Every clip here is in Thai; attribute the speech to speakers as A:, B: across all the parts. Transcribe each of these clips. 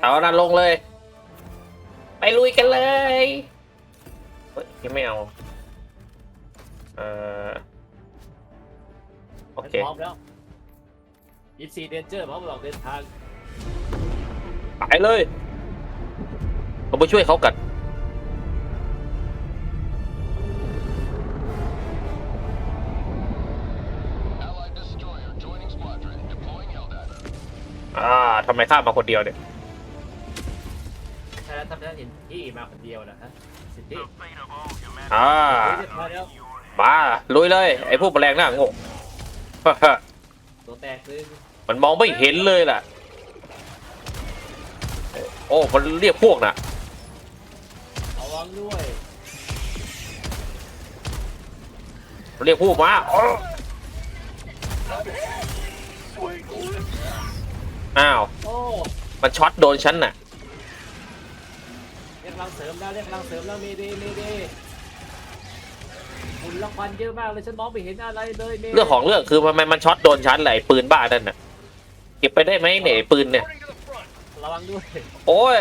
A: เอานั่นลงเลย ไปลุยกันเลยเฮ้ยยังไม่เอาเอ่อโอเค
B: พร้อมแล้วยิปซีเดนเจอร์พร้อมออกเดินทาง
A: ไปเลยเราไปช่วยเขากัน
C: Allied destroyer joining squadron. Deploying Helldiver.
A: อ่าทำไมข้ามมาคนเดียวเนี่ย
B: ถ้า ทำได้เห็นที่มาคนเดียวนะฮะสิทธิ
A: อ่า
B: เรียบร้อยแล้ว
A: มาลุยเลย ไอ้พวกแมลงหน้าโง่
B: ตัวแตกนึง
A: มันมองไม่เห็นเลยล่ะ โอ้ มันเรียกพวกน่ะ
B: ระวังด้วย
A: มันเรียกพวกมาอ้ออ้าว
B: โอ้
A: มันช็อตโดนฉันน่ะ
B: เรียกพ ลังเสริมแล้วเรียกพลังเสริมแล้วเมเดเมเดฝุ่นละควันเยอะมากเลยฉันมองไม่เห็นอะไรเลยเม
A: เรื่องของเรื่องคือทำไมมันช็อตโดนฉันไหละไอ้ปืนบ้านั่นน่ะเก็บไปได้ไหมเนี่ยไอ้ปืนเนี่ย
C: Reporting to the front.
B: ระวังด้วย
A: โอ้ย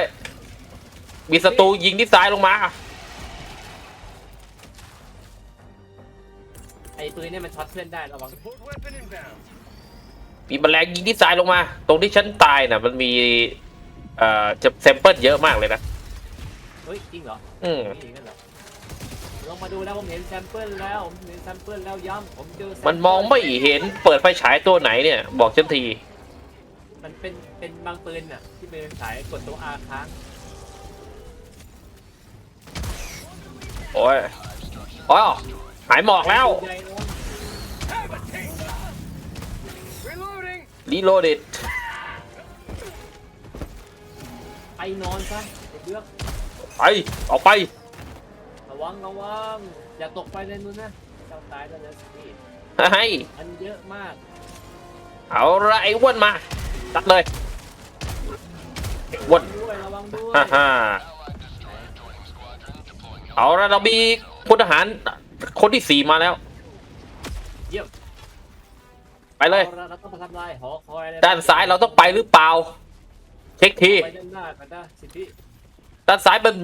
A: มีศัตรูยิงที่ซ้ายลงมา
B: ไอ้ปืนเนี่ยมันช็อตเพื่อนได้ระวัง
C: Support weapon inbound.
A: มีแมลงยิงที่ซ้ายลงมา ตรงที่ฉันตายน่ะ มันมีเอ่อจะแซมเปิลเยอะมากเลยนะ
B: เฮ้ยจริงเหรอ
A: อืม
B: นี่กันเหรอลงมาดูแล้วผมเห็นแซมเปิลแล้วผมเห็นแซมเปิลแล้วย้ำผมเจอแซเปิล
A: มันมองไม่เห็นเปิดไฟฉายตัวไหนเนี่ย บอกฉันที
B: มันเป็นเป็นบางปืนน่ะที่เป็นสายกดตัวอาค้าง
A: โอ้ยอ๋อหายหมอกแล้ว
B: ใหญ่เลย
C: Have a taste. Reloading.
A: รีโหลด
B: ไปนอนซะไอ้เลือก
A: ไป ออกไป
B: ระวังระวังอย่าตกไปในนู้นนะเจ้าตายแล้วนะพี่
A: ให้
B: มันเยอะมาก
A: เอาละไอ้อ้วนมาตัดเลยไอ้อ้วน
B: ด้วยระวังด้วย
A: ฮ่าฮ่า
C: Allied destroyer joining squadron. Deploying
A: เอาละเรามีพลทหารคนที่สี่มาแล้ว
B: เยี่ยม
A: ไปเลย
B: อาเราต้องมาทำลายหอคอยอะไร
A: ด้านซ้ายเราต้องไปหรือเปล่า เช็คที
B: ไปด้านหน้ากันนะสิทธิ
A: ด้านซ้ายมัน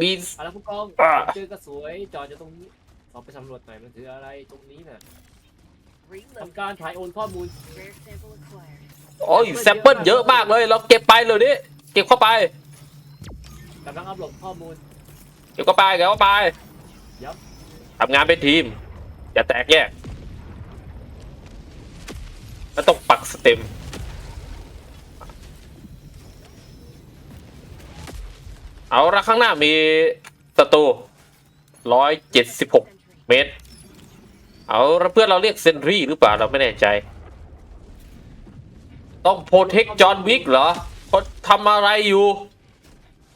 A: มี
B: เอาละผู้กอง
A: อ่า
B: เจอกระสวยจอดอยู่ตรงนี้ขอไปสำรวจหน่อยมันคืออะไรตรงนี้น่ะ
D: Reload.
B: ทำการถ่ายโอนข้อมูล
D: Rare sample acquired.
A: โอ้ยแซมเปิลเยอะมากเลย เราเก็บไปเลยดิเก็บเข้าไป
B: กำลังอัปโหลดข้อมูล
A: เก็บเข้าไปเก็บเข้าไป
B: ยับ
A: ทำงานเป็นทีม อย่าแตกแยกแล้วต้องปักสเต็ม เอาละข้างหน้ามีศัตรูร้อยเจ็ดสิบหก
D: Sentry.
A: เมตร เอาละเพื่อนเราเรียกเซนรีหรือเปล่าเราไม่แน่ใจ ต้องโปรเทคจอห์นวิกเหรอเขาทำอะไรอยู่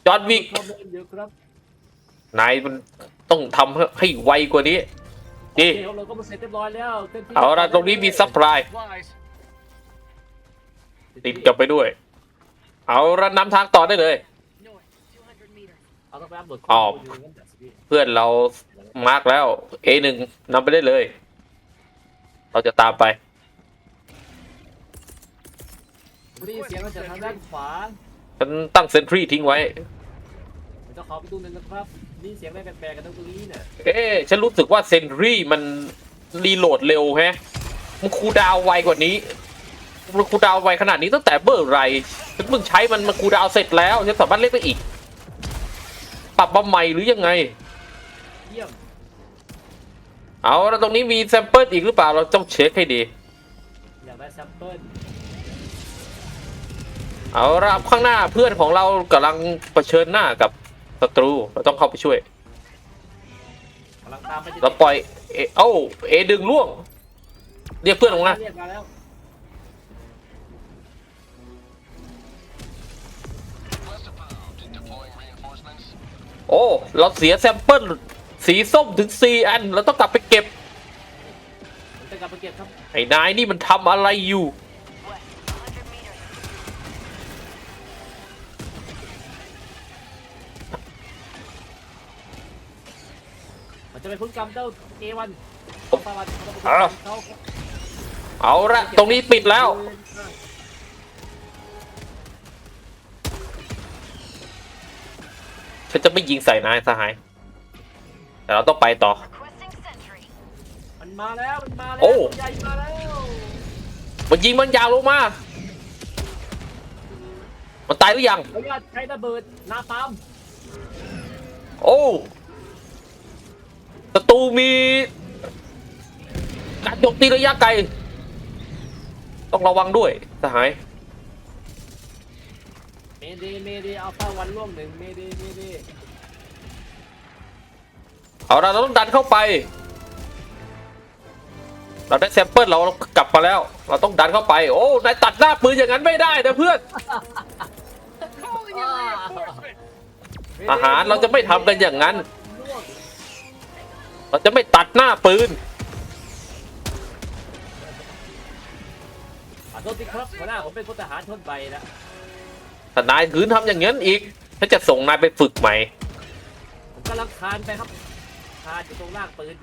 A: จอห์นวิก
B: ข้อมูลเยอะครับ
A: นายมันต้องทำให้ให้ไวกว่านี้นี่
B: โอเคเราก็มาเสร็จเรียบร้อยแล้วเคลื่อนที่
A: เอาละตรงนี้มีซัพพลาย
C: supplies.
A: ติดกลับไปด้วย เอาละนำทางต่อได้เลย
D: North, 200 meters.
B: เอาต้องไปอัปโหลด
A: อ๋
B: ข้
A: อ
B: อมูลอยู่งั้นแต่สิพี่
A: เพื่อนเรามาร์กแล้ว A1 นำไปได้เลย เราจะตามไป
B: ผมได้ยินเสียงมาจากทางด้านขวา
A: ฉันตั้งเซนทรีทิ้งไว้
B: ผมจะขอไปดูหนึ่งนะครับนี่เสียงอะไรแปลกๆกันตรงนี้น่ะ
A: เอ๊ะฉันรู้สึกว่าเซนทรีมันรีโหลดเร็วแฮะ มันคูลดาวน์ไวกว่านี้ มันคูลดาวน์ไวขนาดนี้ตั้งแต่เบอร์ไรฉันเพิ่งใช้มันมันคูลดาวน์เสร็จแล้วฉันสามารถเล่นได้อีก ปรับมาใหม่หรือยังไง
B: เยี่ยม
A: เอาแล้วตรงนี้มีแซมเปิลอีกหรือเปล่าเราต้องเช็คให้ดี
B: อยากได้แซมเปิล
A: เอาละข้างหน้าเพื่อนของเรากำลังเผชิญหน้ากับศัตรูเราต้องเข้าไปช่วย
B: กำลังตามไป
A: เราปล่อยเอเอ้าเอดึงล่วง เรียกเพื่อนลงมา
B: เรียกมาแล้ว
A: โอ้ เราเสียแซมเปิลสีส้มถึงสี่อัน เราต้องกลับไปเก็บ
B: ผมจะกลับไปเก็บครับ
A: ไอ้นายนี่มันทำอะไรอยู่
D: West, 100 meters.
B: มันจะไปพึ่งกรรมเจ้าเอวัน
A: ผม
B: ตะวันเขาต้องไป
A: อ้าว
B: เขา
A: เอาละตรงนี้ปิดแล้ว ฉันจะไม่ยิงใส่นายสหาย แต่เราต้องไปต่อ
D: Requesting sentry.
B: มันมาแล้วมันมาแล้ว
A: โอ้
B: ใหญ่มาแล้ว
A: มันยิงมันยาวลงมา มันตายหรือยัง
B: ขออนุญาตใช้ระเบิดนาปาล์ม
A: โอ้ศัตรูมี การโจมตีระยะไกล ต้องระวังด้วยสหาย
B: เมเดเมเดอัลฟาวันร่วมหนึ่งเมเดเมเด
A: เอาละเราต้องดันเข้าไป เราได้แซมเปิลเรากลับมาแล้ว เราต้องดันเข้าไป โอ้นายตัดหน้าปืนอย่างนั้นไม่ได้นะเพื่อน อาหารเราจะไม่ทำกันอย่างนั้น
B: ร่วง
A: เราจะไม่ตัดหน้าปืน
B: ขอโทษทีครับหัวหน้าผมเป็นพลทหารทนใบนะ
A: ถ้านายขืนทำอย่างนั้นอีกฉันจะส่งนายไปฝึกใหม่
B: ผมกำลังคานไปครับ คานอยู่ตรงล่างปืน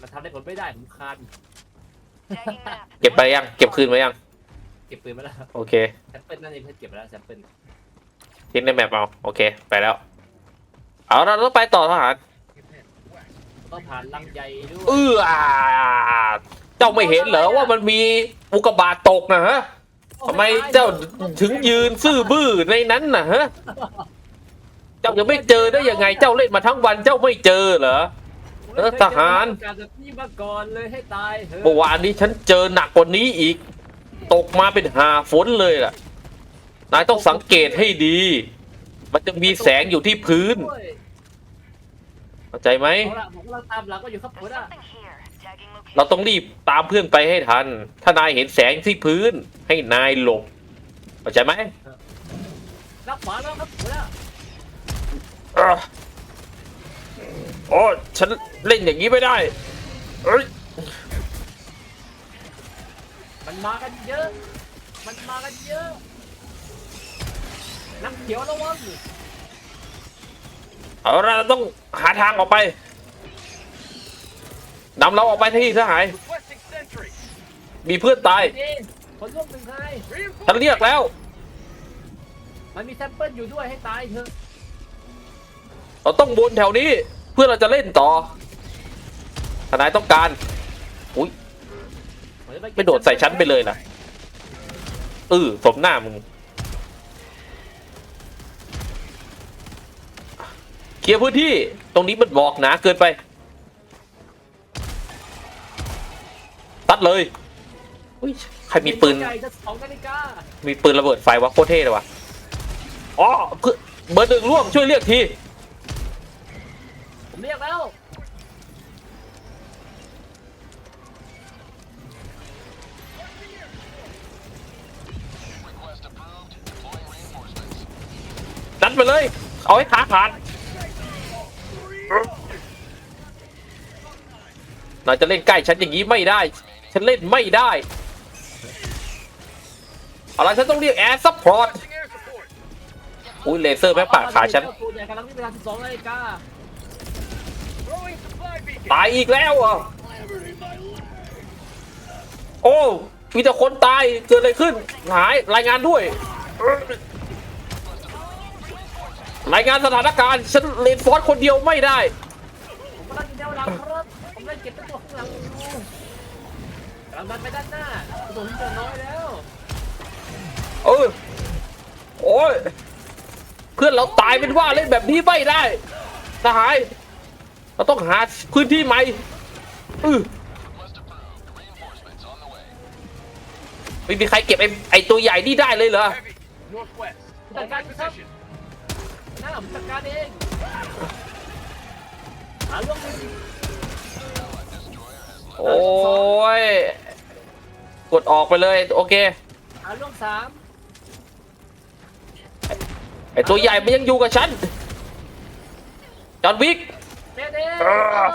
B: มันทำได้ผลไม่ได้ผมคาน
D: Tagging map.
A: เก็บไปยัง เก็บคืนไว้ยัง
B: เก็บปืนมาแล้ว
A: โอเค
B: แซมเปิลนั่นเองเพื่อนเก็บมาแล้วแซมเปิล
A: ทิ้งในแมปเอาโอเค ไปแล้ว เอาเราต้องไปต่อทหาร
B: ต้องผ่านลังใหญ่ด้วย
A: เอื้อเจ้าไม่เห็นเหรอว่ามันมีอุกกาบาตตกนะฮะ ทำไมเจ้าถึงยืนซื่อบื้อในนั้นนะฮะ เจ้ายังไม่เจอได้ยังไง เจ้าเล่นมาทั้งวันเจ้าไม่เจอเหรอ เออทหาร
B: การแบบนี้มาก่อนเลยให้ตายเถอะ
A: เมื่อวานนี้ฉันเจอหนักกว่านี้อีก ตกมาเป็นหาฝนเลยล่ะ นายต้องสังเกตให้ดี มันจะมีแสงอยู่ที่พื้น
B: ด้วย
A: เข้าใจไหม
B: เอาละผมกำลังตามหลังก็อยู่ครับหัว
D: There's
B: หน้า
D: something here. Tagging location.
A: เราต้องรีบตามเพื่อนไปให้ทัน ถ้านายเห็นแสงที่พื้น ให้นายหลบเข้าใจไหม
B: รับขวาแล้วครับหัวหน้า
A: อะโอ้ฉันเล่นอย่างนี้ไม่ได้เอ้ย
B: มันมากันเยอะ มันมากันเยอะน้ำเขียวระวัง
A: เอาละเราต้องหาทางออกไป นำเราออกไปที่สหาย
C: Requesting sentry.
A: มีเพื่อนตาย
B: เอ๊ะคนร่วมหนึ่งใคร
A: ฉันเรียกแล้ว
B: มันมีแซมเปิลอยู่ด้วยให้ตายเถอะ
A: เราต้องวนแถวนี้เพื่อเราจะเล่นต่อทนายต้องการ อุ้ยไม่โดดใส่ฉันไปเลยล่ะเออสมหน้ามึงเคลียร์พื้นที่ตรงนี้มันบอกหนาเกินไป ตัดเลย อุ้ยใครมีปืน
B: ใหญ่จะสองนาฬิกา
A: มีปืนระเบิดไฟวะโคตรเท่เลยวะอ๋อเพื่อนเบอร์หนึ่งร่วงช่วยเรียกที
B: ผมเรียกแล้ว
C: Request approved. Deploying reinforcements.
A: ดันไปเลย เอาให้ขาขาดเราจะเล่นใกล้ฉันอย่างนี้ไม่ได้ ฉันเล่นไม่ได้เอาละไรฉันต้องเรียกแอร์ซัพพอร์ต
C: Requesting air support.
A: อุ้ยเลเซอร์แม่งปาดขาฉัน
B: ตัวใหญ่กำลังวิ่งเวลา12นาฬิกา
C: Throwing supply beacon.
A: ตายอีกแล้วอะโอ้มีแต่คนตายเกิดอะไรขึ้น หายรายงานด้วย รายงานสถานการณ์ฉันเลนฟอร์สคนเดียวไม่ได้
B: ผมกำลังอยู่แนวหลังครับผมเลยเก็บตัวข้างหลัง อยู่กำลังดันไปด้านหน้าตัวที่เจอน้อยแล้ว
A: เออโอ้ยเพื่อนเราตายเป็นว่าเล่นแบบนี้ไม่ได้สหายเราต้องหาพื้นที่ใหม่อือ
C: Request approved. Reinforcements on the way.
A: ไม่มีใครเก็บไอ้ไอ้ตัวใหญ่นี่ได้เลยเหรอ
C: Heavy. Northwest.
B: Hold
C: Hold my
B: that position.
C: position.
B: หน้าผมจัดการเองหาล่วงหนึ่ง
A: โอ้ย กดออกไปเลย โอเค
B: หาล่วงสาม
A: ไอ้ตัวใหญ่มันยังอยู่กับฉันจอห์นวิก
B: เด้เด้
A: เออ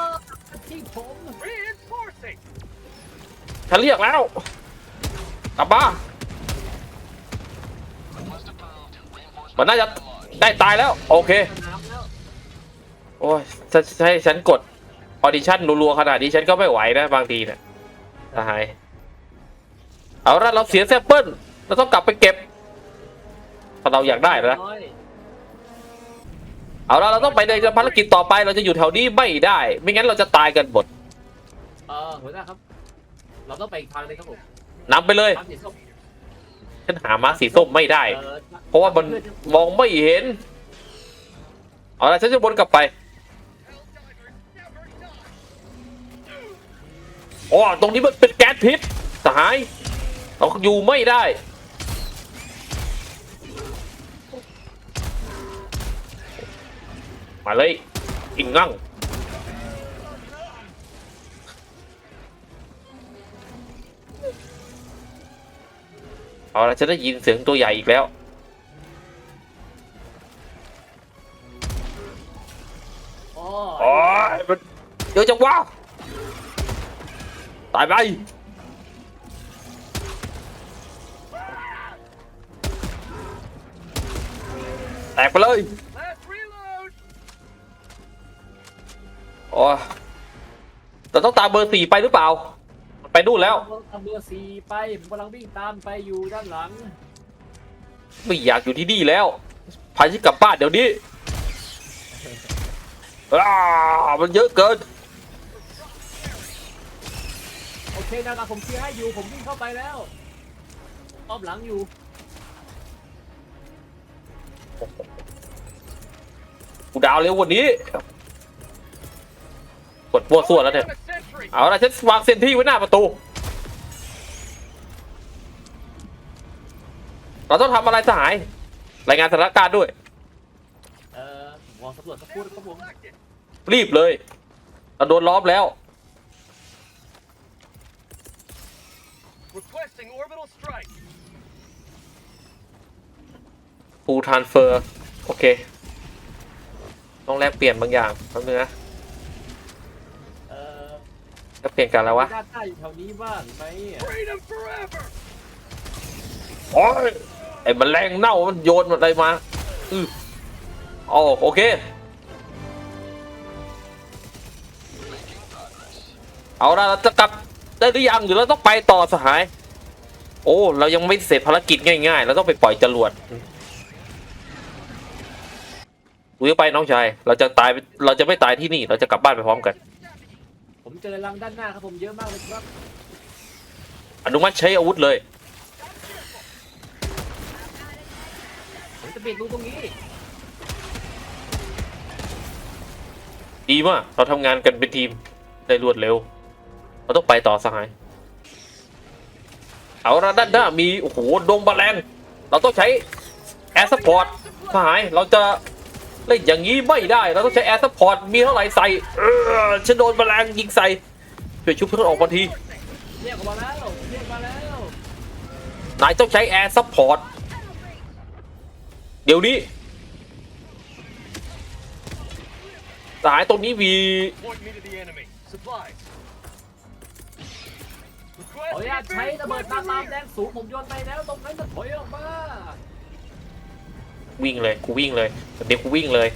B: ที่ผม
C: Reinforcing.
A: ฉันเรียกแล้วกลับมา
C: Request approved. Reinforcements
A: มันน่าจะได้ตายแล้ว โอเค
B: สนามแล้ว
A: โอ้ยถ้าถ้าให้ฉันกดออดิชั่นรัวๆขนาดนี้ฉันก็ไม่ไหวนะบางทีเนี่ยสหาย เอาละเราเสียแซมเปิลเราต้องกลับไปเก็บ ถ้าเราอยากได้นะ
B: น้อย
A: เอาละเราต้องไปในภารกิจต่อไปเราจะอยู่แถวนี้ไม่ได้ ไม่งั้นเราจะตายกันหมด
B: เออหัวหน้าครับ เราต้องไปอีกทางหนึงครับผม
A: นำไปเลย
B: ทางสีส้ม
A: ฉันหาม้าสีส้มไม่ได้
B: เออ
A: เพราะว่ามันมองไม่เห็น เอาละฉันจะวนกลับไปอ๋อตรงนี้มันเป็นแก๊สพิษสหาย เราอยู่ไม่ได้ มาเลยอิงงั่งเอาละฉันได้ยินเสียงตัวใหญ่อีกแล้ว
B: อ๋อ
A: โอ้ยมันเยอะจังวะตายไป แตกไปเลย
C: Last reload!
A: โอ้ยเราต้องตามเบอร์สี่ไปหรือเปล่า ไปนู่นแล้ว
B: ทำเบอร์สี่ไปผมกำลังวิ่งตามไปอยู่ด้านหลัง
A: ไม่อยากอยู่ที่นี่แล้วพาฉันกลับบ้านเดี๋ยวนี้อ้ามันเยอะเกิน
B: โอเคนะครับผมเคลียร์ให้อยู่ผมวิ่งเข้าไปแล้วอ้อมหลังอยู่
A: กูดาวเร็วกวันนี้ กดปัวส่วนแล้วเนี่ย
C: On a sentry!
A: เอาละฉันวางเซนที่ไว้หน้าประตู เราต้องทำอะไรสหาย รายงานสถานการณ์ด้วย
B: เอ่อวางสำรวจสักครู่นะครับผม
A: รีบเลย เราโดนล้อมแล้ว
C: Requesting orbital strike!
A: ฟูทานเฟอร์โอเค ต้องแลกเปลี่ยนบางอย่างแป๊บนึงนะ
B: เอ่อ
A: แลกเปลี่ยนกันแล้ววะ
B: ด้านใต้อยู่แถวนี้บ้างไหมอะ
C: Freedom forever!
A: โอ้ยไอ้แมันแรงเน่ามันโยนอะไรมาอืออ๋อโอเค เอาละเราจะกลับได้หรือยังหรือเราต้องไปต่อสหาย โอ้ เรายังไม่เสร็จภารกิจง่ายๆ เราต้องไปปล่อยจรวด ดูไปน้องชาย เราจะตายเราจะไม่ตายที่นี่ เราจะกลับบ้านไปพร้อมกัน
B: ผมเจอรังด้านหน้าครับผมเยอะมากเลยครับ
A: อนุมัติใช้อาวุธเลย
B: ผมจะปิดรูตรงนี้
A: ดีมาก เราทำงานกันเป็นทีมได้รวดเร็ว เราต้องไปต่อสหาย เอาละด้านหน้ามี โอ้โหดงแมลงเราต้องใช้แอร์สปอร์ตสหาย เราจะ เล่นอย่างนี้ไม่ได้ เราต้องใช้แอร์สปอร์ต มีเท่าไหร่ใส่ เออฉันโดนแมลงยิงใส่ช่วยชุบเพื่อนออกมาที
B: เรียกมาแล้วเรียกมาแล้ว
A: นายต้องใช้แอร์ซัพพอร์ต เดี๋ยวนี้สายตรงนี้มี
B: ขออนุญาตใช้ระเบิด
C: advanced
B: น้ำลามแรงสูงผมโยนไปแล้วตรงนั้นจะถอยออกมา
A: วิ่งเลยกูวิ่งเลยเดี๋ยวกูวิ่งเลย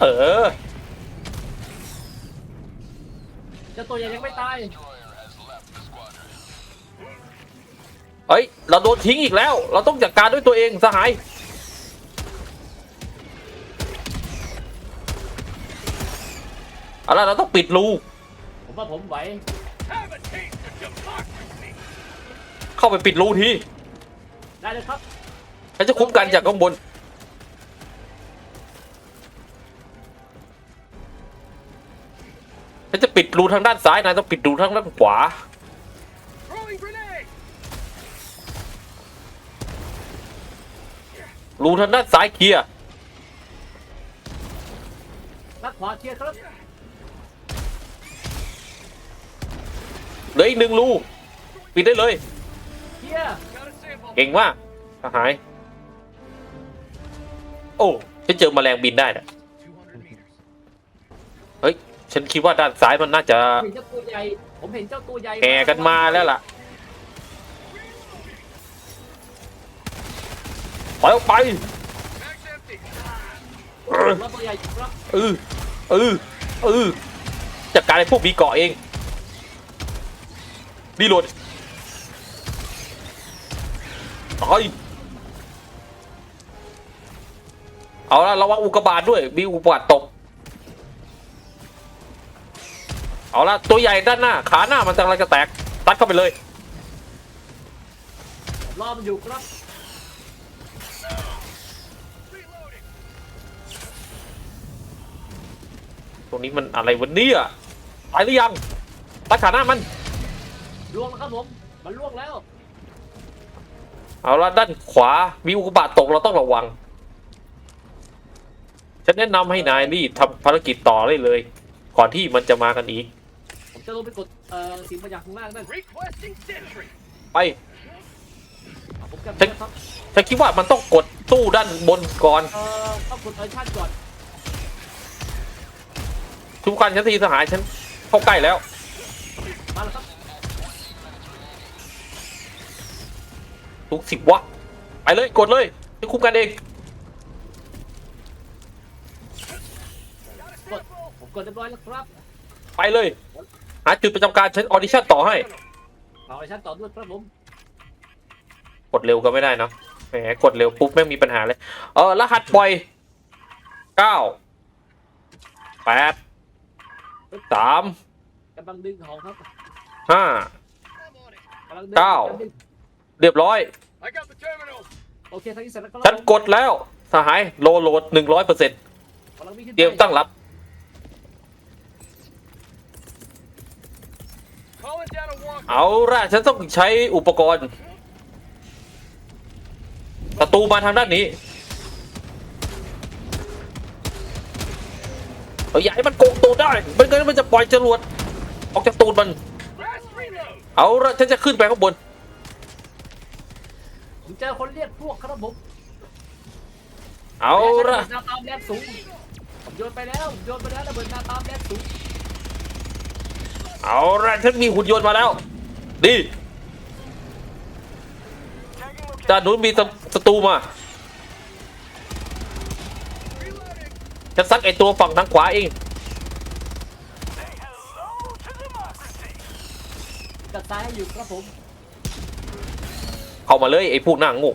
A: เออ
B: เจ้าตัวใหญ่ยังไม่ตาย
A: เฮ้ยเราโดนทิ้งอีกแล้ว เราต้องจัดการด้วยตัวเองสหายเอาละเราต้องปิดรู
B: ผมว่าผมไหว
C: Have a taste of democracy!
A: เข้าไปปิดรูที
B: ได้เลยครับ
A: ฉันจะคุ้มกันจากข้างบน ฉันจะปิดรูทางด้านซ้ายนายต้องปิดรูทางด้านขวา
C: Throwing grenade!
A: รูทางด้านซ้ายเคลียร์
B: นักขวาเคลียร์ครับ
A: เหลืออีกหนึ่งรูปิดได้เลย
B: เคลียร์
C: Got a sample.
A: เก่งมากสหาย โอ้ฉันเจอแมลงบินได้นะ
C: 200 meters.
A: เฮ้ย ฉันคิดว่าด้านซ้ายมันน่าจะ
B: เห็นเจ้าตัวใหญ่ ผมเห็นเจ้าตัวใหญ่
A: แห่กันมาแล้วล่ะปล่อยออกไป
C: Mag's empty.
A: เออ
B: ว่าตัวใหญ่ครับ
A: เออเออเออจัดการไอ้พวกมีเกาะเองรีโหลดตาย เอาละระวังอุกกาบาตด้วยมีอุกกาบาตตก เอาละตัวใหญ่ด้านหน้า ขาหน้ามันกำลังจะแตก ตัดเข้าไปเลย
B: ผมรอมันอยู่ครับ
A: ตรงนี้มันอะไรวะเนี่ยตายหรือยังตัดขาหน้ามัน
B: ล่วงแล้วครับผมมันล่วงแล้ว
A: เอาละด้านขวามีอุกกาบาตตกเราต้องระวัง ฉันแนะนำให้นายรีบทำภารกิจต่อได้เลย ก่อนที่มันจะมากันอีก
B: ผมจะลงไปกดเอ่อสิ่งบางอย่างข้างล่างนั่น
C: Requesting sentry.
A: ไป
B: อะผมกับ
A: เฮ้ย
B: ครับ
A: ฉันคิดว่ามันต้องกดตู้ด้านบนก่อน
B: เอ่อต้องกดเออชั่นก่อน
A: ทุกการฉันทีสหายฉันเข้าใกล้แล้ว
B: มาแล้วครับ
A: ทุกสิบวะไปเลยกดเลยจะคุมกันเอง
B: ดผมกดเรียบร้อยแล้วครับ
A: ไปเลย หาจุดประจำการฉันออดิชั่นต่อให้
B: เอาเออชั่นต่อด้วยครับผม
A: กดเร็วก็ไม่ได้เนอะแหมกดเร็วปุ๊บแม่งมีปัญหาเลย เออรหัสปล่อยเก้าแปดสาม
B: กำลังดึงของครับ
A: ห้า
B: กำลังดึง
A: เก้า
B: กำลังดึง
A: เรียบร้อย
C: I got the terminal.
B: โอเคทั้งนี้เสร็จแล้วครับ
A: ฉันกดแล้ว สหายโลโหลดหนึ่งร้อยเปอร์เซ็นต์
B: กำลังวิ่งขึ้นไป
A: เตรียมตั้งรับ
C: Calling down a walk.
A: เอาละฉันต้องใช้อุปกรณ์ประตูมาทางด้านนี้เอาอย่าให้มันโกงตูดได้ไม่งั้นมันจะปล่อยจรวดออกจากตูดมัน
C: Last reload.
A: เอาละฉันจะขึ้นไปข้างบน
B: ผมเจอคนเรียกพวกครับผม
A: เอา
B: ระ
A: ละ
B: เบิดหน้าตามแรงสูงผมโยนไปแล้วผมโยนไปแล้วระเบิดหน้าตามแรงสูง
A: เอาละฉันมีหุ่นยนต์มาแล้ว ดีด้านนู้นมีศัศัตรูมาฉันซักไอตัวฝั่งทางขวาเอง
B: จัดซ้ายให้อยู่ครับผม
A: เข้ามาเลยไอ้พวกหน้าโงู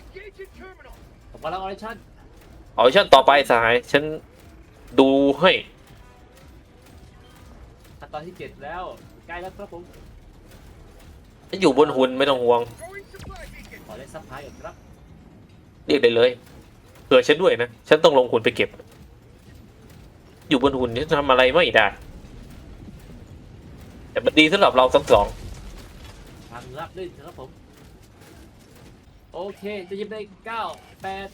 C: Engaging terminal.
B: ผมกำลังออเดชั่น
A: เอาฉันต่อไปสหาย ฉันดูให้
B: ขั้น ตอนที่เจ็ดแล้วใกล้แล้วครับผม
A: ฉันอยู่บนหุ่นไม่ต้องห่วง
C: Throwing supply beacon.
B: ขอเล่นซับพลายก่อนครับ
A: เรียกได้เลยเผื่อฉันด้วยนะ ฉันต้องลงหุ่นไปเก็บ อยู่บนหุ่นฉันทำอะไรไม่ได้ แต่มันดีสำหรับเราทั้งสอง
B: ทางรับลื่นครับผม โอเคจะยิงไปเก้าแปด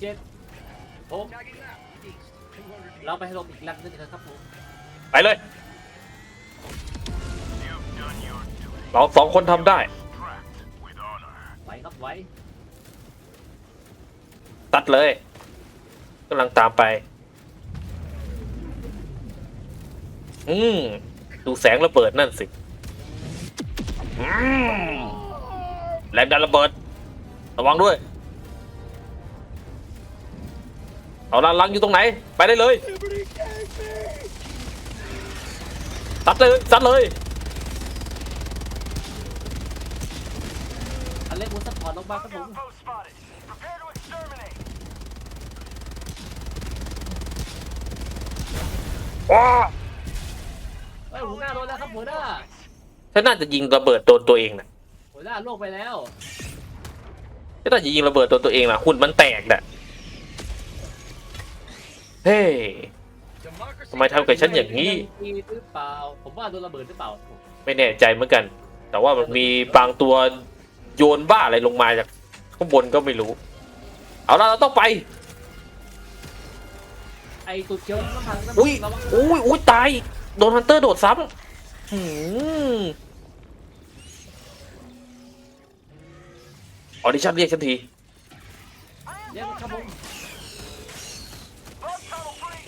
B: เจ็ดหก
C: Tagging map. East. 200
B: เราไปให้ลมอีกลังนึงนะครับผม
A: ไปเลย เราสองคนทำได้
B: ไหวครับไหว
A: ตัดเลยกำลังตามไป อืม ดูแสงระเบิดนั่นสิ อืมแรงดันระเบิด ระวังด้วย เอาละลังอยู่ตรงไหน ไปได้เลย ตัดเลยตัดเลย
B: อร์ตลงมาครับผม
D: Outpost spotted. Prepare to exterminate.
A: ว้า
B: เอ้ยหัวหน้าโดนแล้วครับหัวหน้า
A: ฉันน่าจะยิงระเบิดโดนตัวเองนะ
B: หัวหน้าล่วงไปแล้ว
A: ฉันน่าจะยิงระเบิดโดนตัวเองนะหุ่นมันแตกน่ะเฮ้ย
C: Democracy.
A: ทำไมทำกับฉันอย่างนี้
B: มีหรือเปล่า ผมว่าโดนระเบิดหรือเปล่า
A: ไม่แน่ใจเหมือนกัน แต่ว่ามันมีบางตัว โยนบ้าอะไรลงมาจากข้างบนก็ไม่รู้ เอาละเราต้องไป
B: ไอ้ตุดเขียวน้ำมันน้ำมัน
A: อุ้ย
B: ระวัง
A: อุ้ยอุ้ยตาย โดนฮันเตอร์โดดซ้ำหืมออดิชั่นเรียกฉันที
B: เดี๋ยวครับผม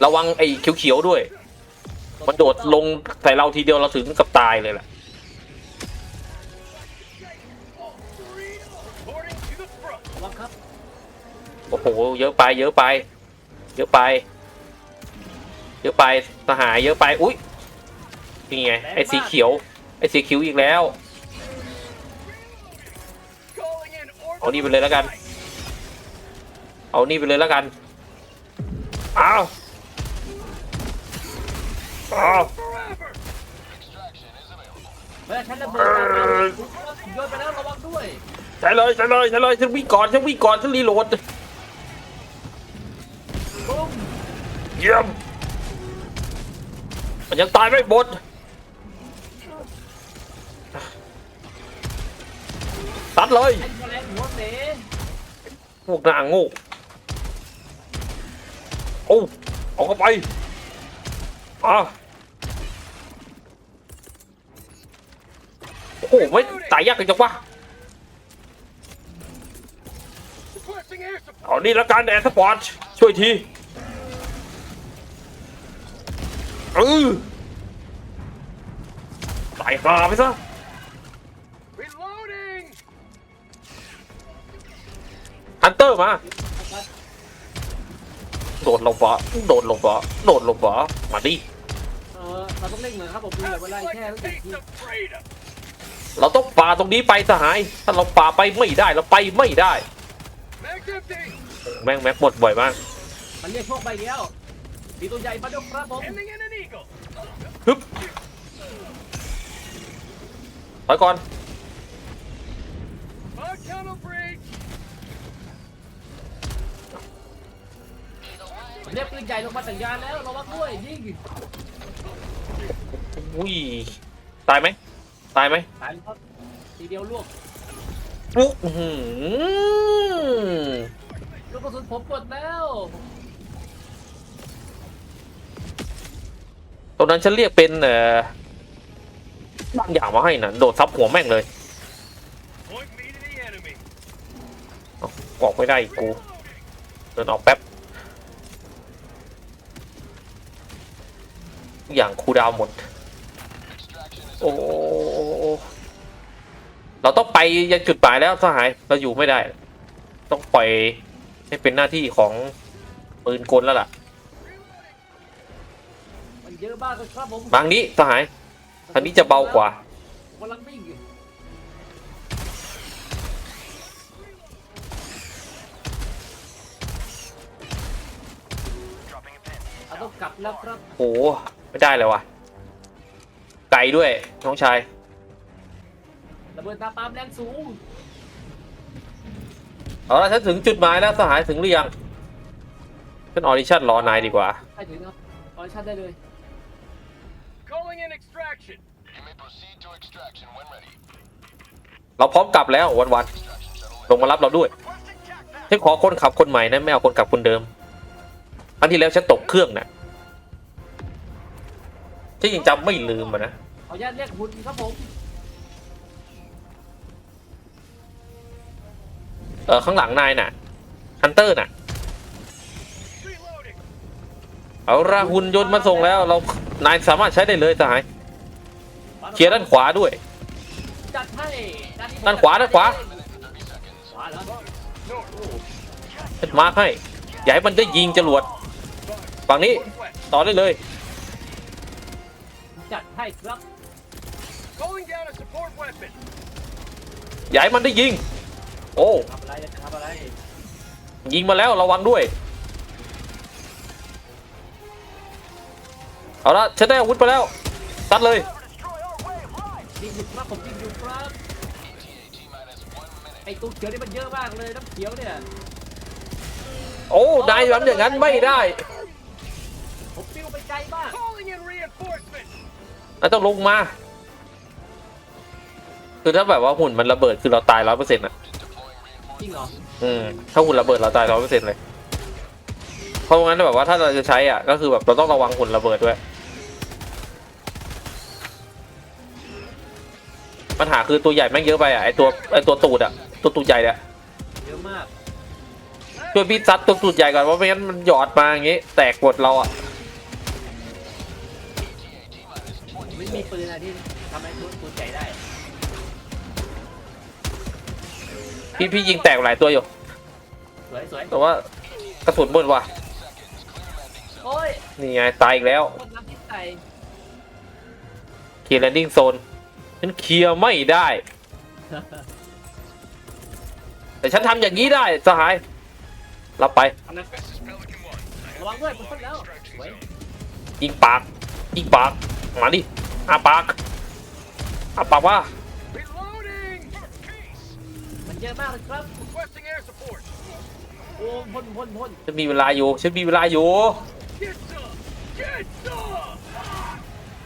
A: ระวังไอ้เขียวๆด้วย มันโดดลงใส่เราทีเดียวเราถึงกับตายเลยแหละ โอ้โห เยอะไป เยอะไป เยอะไป เยอะไปสหายเยอะไป อุ้ยนี่ไง ไอ้สีเขียว ไอ้สีเขียวอีกแล้ว
C: Calling in
A: โอเอานี่ไปเลยแล้วกัน เอานี่ไปเลยแล้วกันเอาเอา
C: Extraction is available.
B: เฮ้ยฉันระเบิดตามมาโยนไปแล้วระวังด้วย
A: ใช่เลยใช่เลยใช่เลยฉันวิ่งก่อนฉันวิ่งก่อนฉันรีโหลด เยี่ยม มันยังตายไม่หมดตัดเลย
B: ไอ้แมลงหัวเส
A: พวกนางโง่โอ้เอาเข้าไปอะโอ้โหไม่ตายยากจังวะเอานี่ละกันแอร์สปอร์ตช่วยที เออตายคาไปซะ
D: Reloading.
A: ฮันเตอร์มา โดดลงบ่โดดลงบ่โดดลงบ่มาดิ
B: เออเราต้องเร่งหน่อยครับผมเหลือเวลา
D: Like
B: แค่
D: a
B: ไม่กี่
D: taste
B: ที
D: of freedom.
A: เราต้องป่าตรงนี้ไปสหาย ถ้าเราป่าไปไม่ได้ เราไปไม่ได้
D: Mag's empty.
A: แม่งแม็กหมดบ่อยมาก
B: มันเรียกพวกใบเดียว มีตัวใหญ่มาด้วยครับผม
D: Ending in an eagle.
A: ฮึบถอยก่อน
D: Bug tunnel breach.
B: มันเรียกปืนใหญ่ลงมาสัญญาณแล้วระวังด้วยยิง
A: อุ้ย ตายไหม ตายไหม
B: ตายครับทีเดียวลวก
A: ปุ๊บอื้อหือ
B: ลูกกระสุนผมหมดแล้ว
A: ตรงนั้นฉันเรียกเป็นเอ่อบางอย่างมาให้นะโดดซับหัวแม่งเลยออกไม่ได้กู เดินออกแป๊บ อย่างคูดาวหมด โอ้เราต้องไปยังจุดหมายแล้วสหาย เราอยู่ไม่ได้ ต้องปล่อยให้เป็นหน้าที่ของปืนกลแล้วล่ะ
B: เยอะมากเลยครับผม
A: บางนี้สหายทางนี้จะเบากว่า
B: กำลังวิ่งอยู่
D: Dropping a pin.
B: เราต้องกลับแล้วครับ
A: โหไม่ได้เลยว่ะ ไกลด้วยน้องชาย
B: ระเบิดตาปามแรงสูง
A: เอาละฉันถึงจุดหมายแล้วสหายถึงหรือยังฉันออดิชั่นรอนายดีกว่า
B: ไปถึงครับออดิชั่นได้เลย
D: Calling in extraction.
C: You may proceed to extraction when ready.
A: เราพร้อมกลับแล้ววันวัน
C: Extraction shuttle
A: ๆลงมารับเราด้วย
D: Requesting jackpot.
A: ฉันขอคนขับคนใหม่นะไม่เอาคนขับคนเดิมอันที่แล้วฉันตกเครื่องน่ะฉันยังจำไม่ลืมอะนะ
B: ขออนุญาตเรียกหุ่นครับผม
A: เออข้างหลังนายน่ะฮันเตอร์น่ะ เอาราหุ่นยนต์มาส่งแล้ว เรานายสามารถใช้ได้เลยสหายเคลียร์ด้านขวาด้วย
B: จัดให้ด้านนี้ผม
A: ด้านขวาด้านขวา
B: ขวาแล้ว
A: ฉันมาร์คให้อย่าให้มันได้ยิงจรวดฝั่งนี้
D: Northwest.
A: ต่อได้เลย
B: จัดให้ครับ
D: Calling down a support weapon.
A: อย่าให้มันได้ยิง โอ้
B: ทำอะไรจะทำอะไร
A: ยิงมาแล้วระวังด้วย เอาละฉันได้อาวุธไปแล้ว ตัดเลย
D: Destroy our way of life.
B: ยิงอยู่ครับผมยิงอยู่ครับ
C: T minus one minute.
B: ไอ้ตัวเขียวนี่มันเยอะมากเลยน้ำเขียวเนี่ย
A: โอ้นายทำอย่างนั้นไม่ได้
B: ผมปิ้วไปไกลมาก
D: Calling in reinforcement.
A: นายต้องลงมา คือถ้าแบบว่าหุ่นมันระเบิดคือเราตายร้อยเปอร์เซ็นต์อะ
B: จริงเหรอ
A: อืมถ้าหุ่นระเบิดเราตายร้อยเปอร์เซ็นต์เลยเพราะงั้นแบบว่าถ้าเราจะใช้อะก็คือแบบเราต้องระวังหุ่นระเบิดด้วย ปัญหาคือตัวใหญ่แม่งเยอะไปอะไอตัวไอตัวตูดอะตัวตูดใหญ่เนี่ย
B: เยอะมาก
A: ช่วยพี่ซัดตัวตูดใหญ่ก่อนเพราะไม่งั้นมันหยอดมาอย่างงี้แตกหมดเราอะ
B: ไม่มีปืนอะไรที่ทำให้ตัวตัวใหญ่ได้
A: พี่พี่ยิงแตกหลายตัวอยู่
B: สวยสวย
A: แต่ว่ากระสุนหมดว่ะ
B: โอ้ย
A: นี่ไงตายอีกแล้ว
B: คนน้ำที่ใส่
A: เคลียร์แลนดิ้งโซน ฉันเคลียร์ไม่ได้ แต่ฉันทำอย่างนี้ได้สหาย รับไป
B: อันนั้น
C: This is Pelican 1.
B: ระวังด้วยมันพ้นแล้วสวย
A: ยิงปากยิงปาก มาดิอาปากอาปากว่า
D: Reloading! Peace!
B: มันเยอะมากเลยครับ
D: Requesting air support.
B: โอ้พ่นพ่นพ่น
A: ฉันมีเวลาอยู่ฉันมีเวลาอยู่
D: Get some! Get some!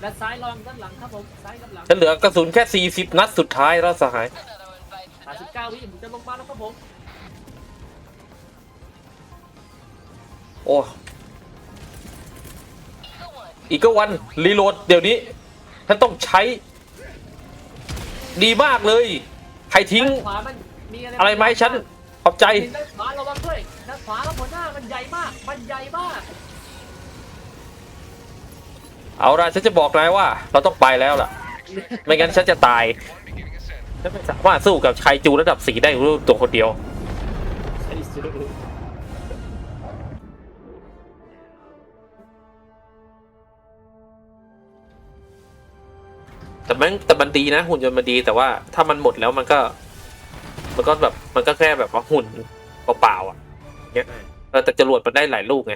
B: ด้านซ้ายระวังด้านหลังครับผมซ้ายกับหลัง
A: ฉันเหลือกระสุนแค่ 40 นัดสุดท้ายแล้วสหาย
B: 39วิผมจะลงมาแล้วครับผม
A: โอ้อีกก็วันรีโหลดเดี๋ยวนี้ฉันต้องใช้ ดีมากเลย ใครทิ้ง
B: ด้านขวามันมีอะไร
A: อะไรไหมฉันขอบใจ
B: ด้านขวาระวังด้วยด้านขวาแล้วหัวหน้ามันใหญ่มาก มันใหญ่มาก
A: เอาละฉันจะบอกนายว่า เราต้องไปแล้วล่ะ ไม่งั้นฉันจะตาย
C: One beginning ascent.
A: ฉันไม่สามารถสู้กับชายจูระดับสีได้ด้วยตัวคนเดียว
B: ใช่สิ
A: แต่มันแต่มันดีนะหุ่นยนต์มันดีแต่ว่าถ้ามันหมดแล้วมันก็ มันก็แบบมันก็แค่แบบว่าหุ่นเปล่าๆอะเนี้ยเออแต่จรวดมันได้หลายลูกไง